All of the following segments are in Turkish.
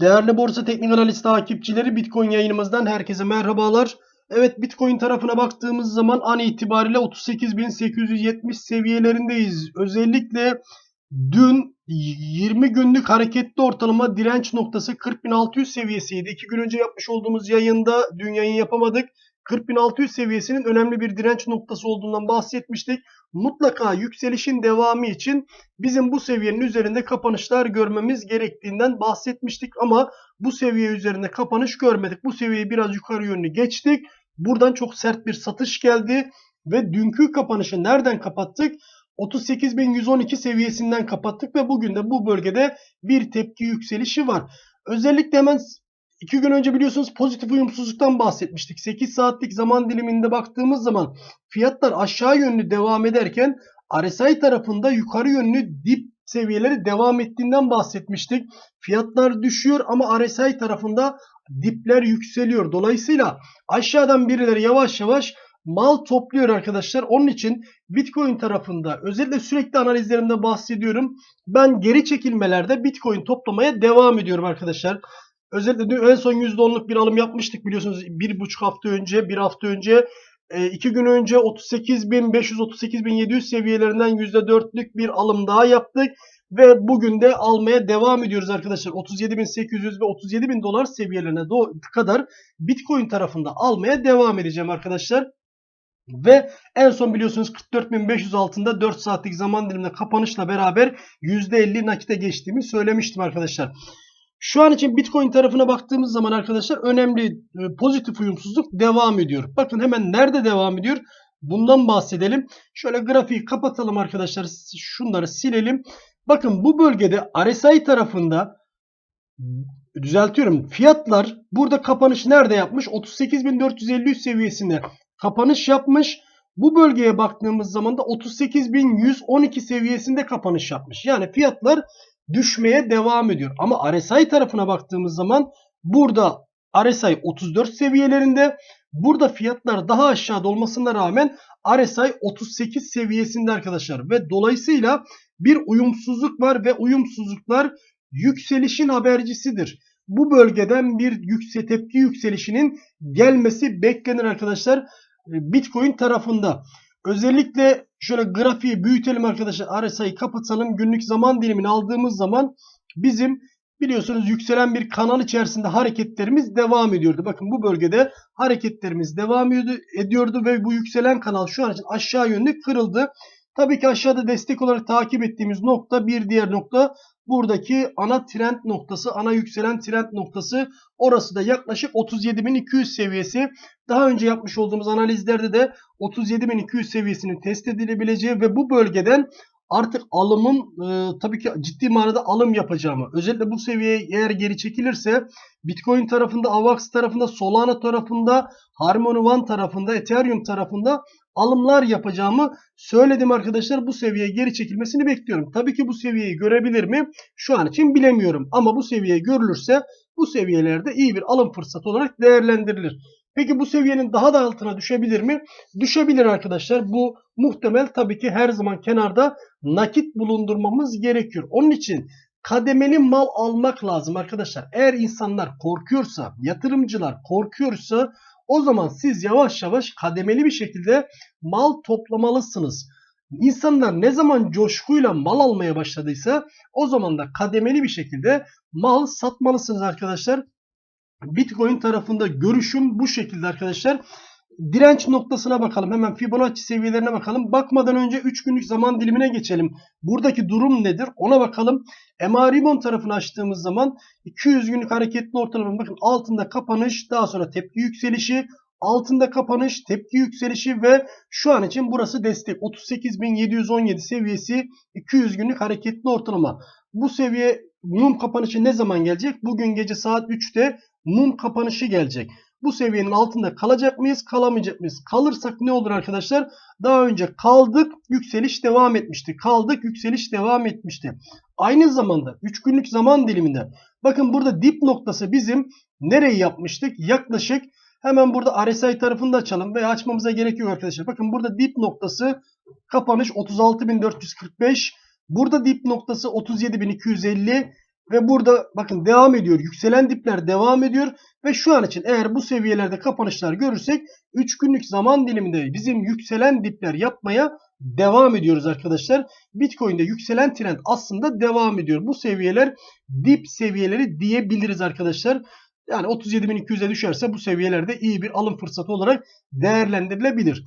Değerli Borsa Teknik Analiz takipçileri Bitcoin yayınımızdan herkese merhabalar. Evet Bitcoin tarafına baktığımız zaman an itibariyle 38.870 seviyelerindeyiz. Özellikle dün 20 günlük hareketli ortalama direnç noktası 40.600 seviyesiydi. 2 gün önce yapmış olduğumuz yayında dün yayın yapamadık. 40.600 seviyesinin önemli bir direnç noktası olduğundan bahsetmiştik. Mutlaka yükselişin devamı için bizim bu seviyenin üzerinde kapanışlar görmemiz gerektiğinden bahsetmiştik ama bu seviye üzerinde kapanış görmedik. Bu seviyeyi biraz yukarı yönlü geçtik. Buradan çok sert bir satış geldi ve dünkü kapanışı nereden kapattık? 38.112 seviyesinden kapattık ve bugün de bu bölgede bir tepki yükselişi var. Özellikle hemen 2 gün önce biliyorsunuz pozitif uyumsuzluktan bahsetmiştik. 8 saatlik zaman diliminde baktığımız zaman fiyatlar aşağı yönlü devam ederken RSI tarafında yukarı yönlü dip seviyeleri devam ettiğinden bahsetmiştik. Fiyatlar düşüyor ama RSI tarafında dipler yükseliyor. Dolayısıyla aşağıdan birileri yavaş yavaş mal topluyor arkadaşlar. Onun için Bitcoin tarafında özellikle sürekli analizlerimde bahsediyorum. Ben geri çekilmelerde Bitcoin toplamaya devam ediyorum arkadaşlar. Özellikle dün en son %10'luk bir alım yapmıştık biliyorsunuz. Bir buçuk hafta önce, bir hafta önce, e, iki gün önce 38.500-38.700 seviyelerinden %4'lük bir alım daha yaptık. Ve bugün de almaya devam ediyoruz arkadaşlar. 37.800 ve 37.000 dolar seviyelerine kadar Bitcoin tarafında almaya devam edeceğim arkadaşlar. Ve en son biliyorsunuz 44.500 altında 4 saatlik zaman diliminde kapanışla beraber %50 nakite geçtiğimi söylemiştim arkadaşlar. Şu an için Bitcoin tarafına baktığımız zaman arkadaşlar önemli e, pozitif uyumsuzluk devam ediyor. Bakın hemen nerede devam ediyor? Bundan bahsedelim. Şöyle grafiği kapatalım arkadaşlar. Şunları silelim. Bakın bu bölgede RSI tarafında düzeltiyorum. Fiyatlar burada kapanış nerede yapmış? 38.453 seviyesinde kapanış yapmış. Bu bölgeye baktığımız zaman da 38.112 seviyesinde kapanış yapmış. Yani fiyatlar düşmeye devam ediyor. Ama RSI tarafına baktığımız zaman burada RSI 34 seviyelerinde. Burada fiyatlar daha aşağıda olmasına rağmen RSI 38 seviyesinde arkadaşlar. Ve dolayısıyla bir uyumsuzluk var ve uyumsuzluklar yükselişin habercisidir. Bu bölgeden bir yükse, tepki yükselişinin gelmesi beklenir arkadaşlar. Bitcoin tarafında. Özellikle şöyle grafiği büyütelim arkadaşlar. RSI'yi kapatalım. Günlük zaman dilimini aldığımız zaman bizim biliyorsunuz yükselen bir kanal içerisinde hareketlerimiz devam ediyordu. Bakın bu bölgede hareketlerimiz devam ediyordu ve bu yükselen kanal şu an için aşağı yönlü kırıldı. Tabii ki aşağıda destek olarak takip ettiğimiz nokta bir diğer nokta buradaki ana trend noktası, ana yükselen trend noktası orası da yaklaşık 37.200 seviyesi. Daha önce yapmış olduğumuz analizlerde de 37.200 seviyesinin test edilebileceği ve bu bölgeden artık alımın e, tabii ki ciddi manada alım yapacağımı özellikle bu seviyeye eğer geri çekilirse Bitcoin tarafında, AVAX tarafında, Solana tarafında, Harmony One tarafında, Ethereum tarafında alımlar yapacağımı söyledim arkadaşlar. Bu seviyeye geri çekilmesini bekliyorum. Tabii ki bu seviyeyi görebilir mi? Şu an için bilemiyorum. Ama bu seviye görülürse bu seviyelerde iyi bir alım fırsatı olarak değerlendirilir. Peki bu seviyenin daha da altına düşebilir mi? Düşebilir arkadaşlar. Bu muhtemel tabii ki her zaman kenarda nakit bulundurmamız gerekiyor. Onun için kademeli mal almak lazım arkadaşlar. Eğer insanlar korkuyorsa, yatırımcılar korkuyorsa o zaman siz yavaş yavaş kademeli bir şekilde mal toplamalısınız. İnsanlar ne zaman coşkuyla mal almaya başladıysa o zaman da kademeli bir şekilde mal satmalısınız arkadaşlar. Bitcoin tarafında görüşüm bu şekilde arkadaşlar. Direnç noktasına bakalım. Hemen Fibonacci seviyelerine bakalım. Bakmadan önce 3 günlük zaman dilimine geçelim. Buradaki durum nedir? Ona bakalım. MA Ribbon tarafını açtığımız zaman 200 günlük hareketli ortalama bakın altında kapanış daha sonra tepki yükselişi altında kapanış tepki yükselişi ve şu an için burası destek 38.717 seviyesi 200 günlük hareketli ortalama. Bu seviye mum kapanışı ne zaman gelecek? Bugün gece saat 3'te mum kapanışı gelecek. Bu seviyenin altında kalacak mıyız? Kalamayacak mıyız? Kalırsak ne olur arkadaşlar? Daha önce kaldık, yükseliş devam etmişti. Kaldık, yükseliş devam etmişti. Aynı zamanda 3 günlük zaman diliminde bakın burada dip noktası bizim nereyi yapmıştık? Yaklaşık hemen burada RSI tarafını da açalım veya açmamıza gerek yok arkadaşlar. Bakın burada dip noktası kapanış 36.445. Burada dip noktası 37.250. Ve burada bakın devam ediyor. Yükselen dipler devam ediyor. Ve şu an için eğer bu seviyelerde kapanışlar görürsek 3 günlük zaman diliminde bizim yükselen dipler yapmaya devam ediyoruz arkadaşlar. Bitcoin'de yükselen trend aslında devam ediyor. Bu seviyeler dip seviyeleri diyebiliriz arkadaşlar. Yani 37.200'e düşerse bu seviyelerde iyi bir alım fırsatı olarak değerlendirilebilir.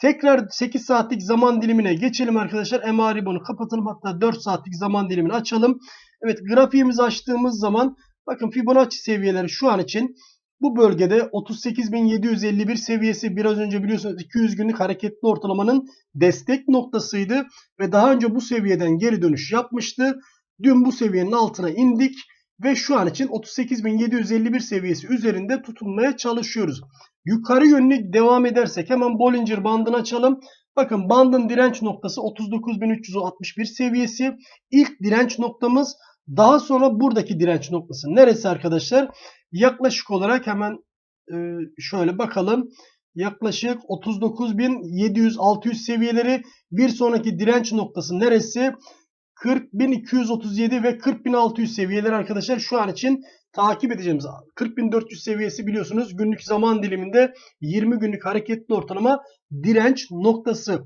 Tekrar 8 saatlik zaman dilimine geçelim arkadaşlar. MA ribbon'u kapatalım. Hatta 4 saatlik zaman dilimini açalım. Evet grafiğimizi açtığımız zaman bakın Fibonacci seviyeleri şu an için bu bölgede 38.751 seviyesi biraz önce biliyorsunuz 200 günlük hareketli ortalamanın destek noktasıydı. Ve daha önce bu seviyeden geri dönüş yapmıştı. Dün bu seviyenin altına indik. Ve şu an için 38.751 seviyesi üzerinde tutunmaya çalışıyoruz. Yukarı yönlü devam edersek hemen Bollinger bandını açalım. Bakın bandın direnç noktası 39.361 seviyesi. İlk direnç noktamız daha sonra buradaki direnç noktası. Neresi arkadaşlar? Yaklaşık olarak hemen e, şöyle bakalım. Yaklaşık 39.700-600 seviyeleri bir sonraki direnç noktası neresi? 40.237 ve 40.600 seviyeleri arkadaşlar şu an için takip edeceğimiz 40.400 seviyesi biliyorsunuz günlük zaman diliminde 20 günlük hareketli ortalama direnç noktası.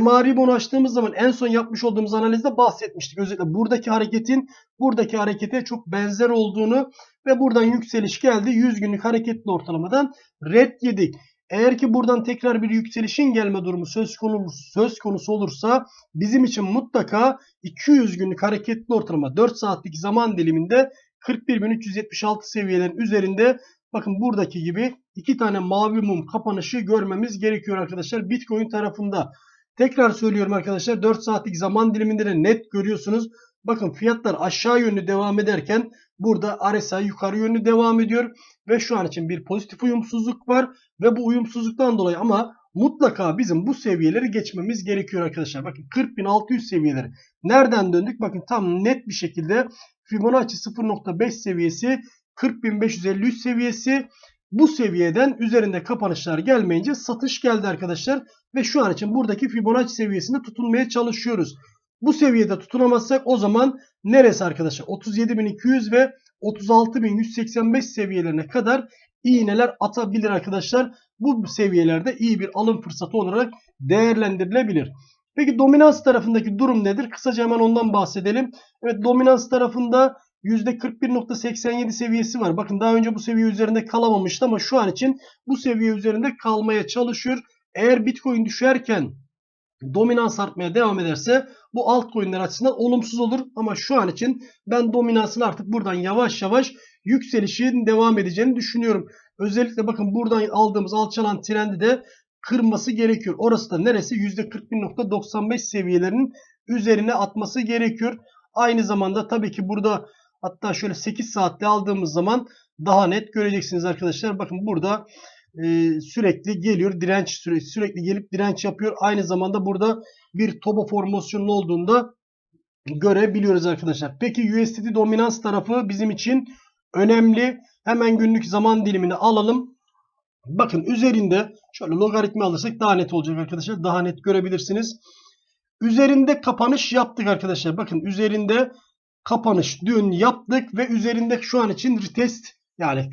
MA ribbonu açtığımız zaman en son yapmış olduğumuz analizde bahsetmiştik. Özellikle buradaki hareketin buradaki harekete çok benzer olduğunu ve buradan yükseliş geldi. 100 günlük hareketli ortalamadan red yedik. Eğer ki buradan tekrar bir yükselişin gelme durumu söz konusu, söz konusu olursa bizim için mutlaka 200 günlük hareketli ortalama 4 saatlik zaman diliminde 41.376 seviyelerin üzerinde bakın buradaki gibi iki tane mavi mum kapanışı görmemiz gerekiyor arkadaşlar Bitcoin tarafında. Tekrar söylüyorum arkadaşlar 4 saatlik zaman diliminde de net görüyorsunuz. Bakın fiyatlar aşağı yönlü devam ederken burada RSI yukarı yönlü devam ediyor. Ve şu an için bir pozitif uyumsuzluk var. Ve bu uyumsuzluktan dolayı ama mutlaka bizim bu seviyeleri geçmemiz gerekiyor arkadaşlar. Bakın 40.600 seviyeleri. Nereden döndük? Bakın tam net bir şekilde Fibonacci 0.5 seviyesi 40.553 seviyesi bu seviyeden üzerinde kapanışlar gelmeyince satış geldi arkadaşlar. Ve şu an için buradaki Fibonacci seviyesinde tutunmaya çalışıyoruz. Bu seviyede tutunamazsak o zaman neresi arkadaşlar? 37.200 ve 36.185 seviyelerine kadar iğneler atabilir arkadaşlar. Bu seviyelerde iyi bir alım fırsatı olarak değerlendirilebilir. Peki dominans tarafındaki durum nedir? Kısaca hemen ondan bahsedelim. Evet dominans tarafında %41.87 seviyesi var. Bakın daha önce bu seviye üzerinde kalamamıştı ama şu an için bu seviye üzerinde kalmaya çalışıyor. Eğer Bitcoin düşerken dominans artmaya devam ederse bu altcoin'ler açısından olumsuz olur. Ama şu an için ben dominansın artık buradan yavaş yavaş yükselişin devam edeceğini düşünüyorum. Özellikle bakın buradan aldığımız alçalan trendi de kırması gerekiyor. Orası da neresi? %41.95 seviyelerinin üzerine atması gerekiyor. Aynı zamanda tabii ki burada hatta şöyle 8 saatte aldığımız zaman daha net göreceksiniz arkadaşlar. Bakın burada e, sürekli geliyor direnç sürekli, sürekli gelip direnç yapıyor. Aynı zamanda burada bir toba formasyonu olduğunda görebiliyoruz arkadaşlar. Peki USDT dominans tarafı bizim için önemli. Hemen günlük zaman dilimini alalım. Bakın üzerinde şöyle logaritmi alırsak daha net olacak arkadaşlar. Daha net görebilirsiniz. Üzerinde kapanış yaptık arkadaşlar. Bakın üzerinde kapanış dün yaptık ve üzerinde şu an için retest yani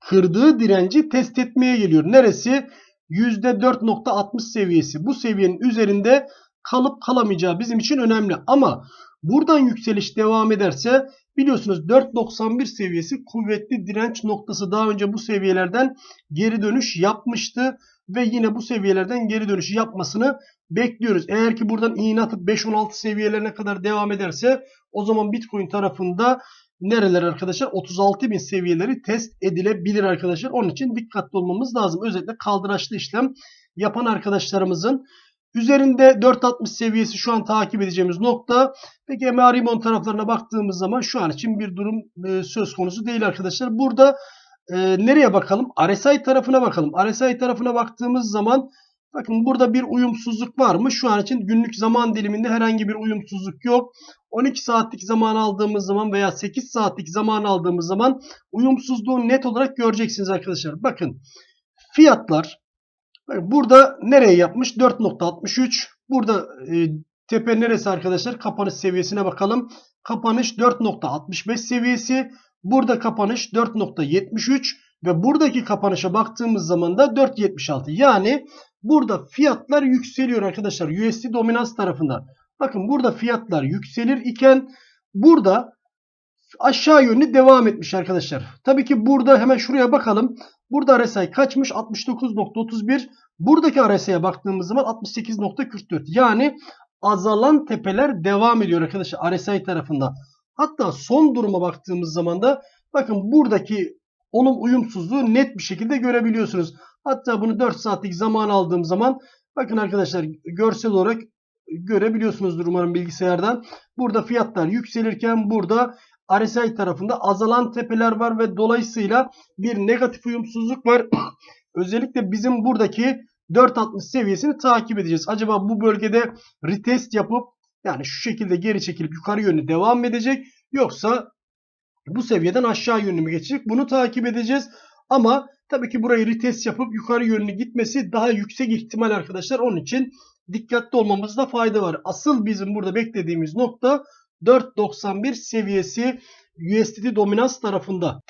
kırdığı direnci test etmeye geliyor. Neresi? %4.60 seviyesi. Bu seviyenin üzerinde kalıp kalamayacağı bizim için önemli. Ama buradan yükseliş devam ederse biliyorsunuz 4.91 seviyesi kuvvetli direnç noktası. Daha önce bu seviyelerden geri dönüş yapmıştı. Ve yine bu seviyelerden geri dönüş yapmasını bekliyoruz. Eğer ki buradan iğne atıp 5-16 seviyelerine kadar devam ederse o zaman Bitcoin tarafında nereler arkadaşlar? 36 bin seviyeleri test edilebilir arkadaşlar. Onun için dikkatli olmamız lazım. Özellikle kaldıraçlı işlem yapan arkadaşlarımızın üzerinde 4.60 seviyesi şu an takip edeceğimiz nokta. Peki MA Rimon taraflarına baktığımız zaman şu an için bir durum e, söz konusu değil arkadaşlar. Burada e, nereye bakalım? RSI tarafına bakalım. RSI tarafına baktığımız zaman bakın burada bir uyumsuzluk var mı? Şu an için günlük zaman diliminde herhangi bir uyumsuzluk yok. 12 saatlik zaman aldığımız zaman veya 8 saatlik zaman aldığımız zaman uyumsuzluğu net olarak göreceksiniz arkadaşlar. Bakın fiyatlar burada nereye yapmış? 4.63. Burada e, tepe neresi arkadaşlar? Kapanış seviyesine bakalım. kapanış 4.65 seviyesi. Burada kapanış 4.73 ve buradaki kapanışa baktığımız zaman da 4.76. Yani burada fiyatlar yükseliyor arkadaşlar USD dominans tarafından. Bakın burada fiyatlar yükselir iken burada aşağı yönlü devam etmiş arkadaşlar. Tabii ki burada hemen şuraya bakalım. Burada RSI kaçmış? 69.31. Buradaki RSI'ye baktığımız zaman 68.44. Yani azalan tepeler devam ediyor arkadaşlar RSI tarafında. Hatta son duruma baktığımız zaman da bakın buradaki onun uyumsuzluğu net bir şekilde görebiliyorsunuz. Hatta bunu 4 saatlik zaman aldığım zaman bakın arkadaşlar görsel olarak görebiliyorsunuzdur umarım bilgisayardan. Burada fiyatlar yükselirken burada RSI tarafında azalan tepeler var ve dolayısıyla bir negatif uyumsuzluk var. Özellikle bizim buradaki 4.60 seviyesini takip edeceğiz. Acaba bu bölgede retest yapıp yani şu şekilde geri çekilip yukarı yönlü devam edecek yoksa bu seviyeden aşağı yönlü mü geçecek? Bunu takip edeceğiz. Ama tabii ki burayı retest yapıp yukarı yönlü gitmesi daha yüksek ihtimal arkadaşlar. Onun için dikkatli olmamızda fayda var. Asıl bizim burada beklediğimiz nokta 4.91 seviyesi USDT dominans tarafında.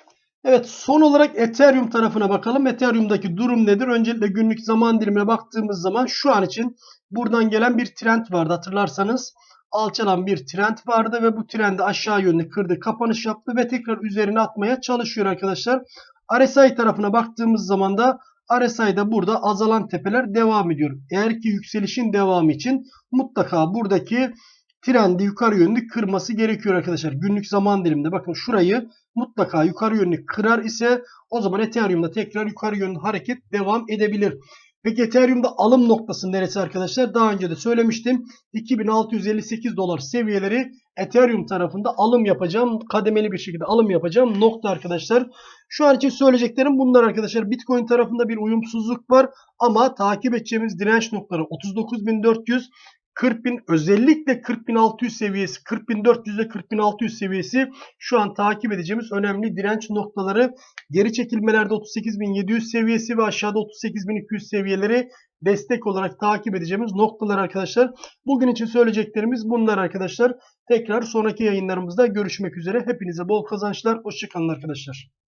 Evet son olarak Ethereum tarafına bakalım. Ethereum'daki durum nedir? Öncelikle günlük zaman dilimine baktığımız zaman şu an için buradan gelen bir trend vardı hatırlarsanız. Alçalan bir trend vardı ve bu trendi aşağı yönlü kırdı, kapanış yaptı ve tekrar üzerine atmaya çalışıyor arkadaşlar. RSI tarafına baktığımız zaman da RSI'de burada azalan tepeler devam ediyor. Eğer ki yükselişin devamı için mutlaka buradaki trendi yukarı yönlü kırması gerekiyor arkadaşlar. Günlük zaman diliminde bakın şurayı mutlaka yukarı yönlü kırar ise o zaman Ethereum'da tekrar yukarı yönlü hareket devam edebilir. Peki Ethereum'da alım noktası neresi arkadaşlar? Daha önce de söylemiştim. 2658 dolar seviyeleri Ethereum tarafında alım yapacağım. Kademeli bir şekilde alım yapacağım nokta arkadaşlar. Şu an için söyleyeceklerim bunlar arkadaşlar. Bitcoin tarafında bir uyumsuzluk var. Ama takip edeceğimiz direnç noktaları 39.400 40.000 özellikle 40.600 seviyesi 40.400 ve 40.600 seviyesi şu an takip edeceğimiz önemli direnç noktaları. Geri çekilmelerde 38.700 seviyesi ve aşağıda 38.200 seviyeleri destek olarak takip edeceğimiz noktalar arkadaşlar. Bugün için söyleyeceklerimiz bunlar arkadaşlar. Tekrar sonraki yayınlarımızda görüşmek üzere. Hepinize bol kazançlar. Hoşçakalın arkadaşlar.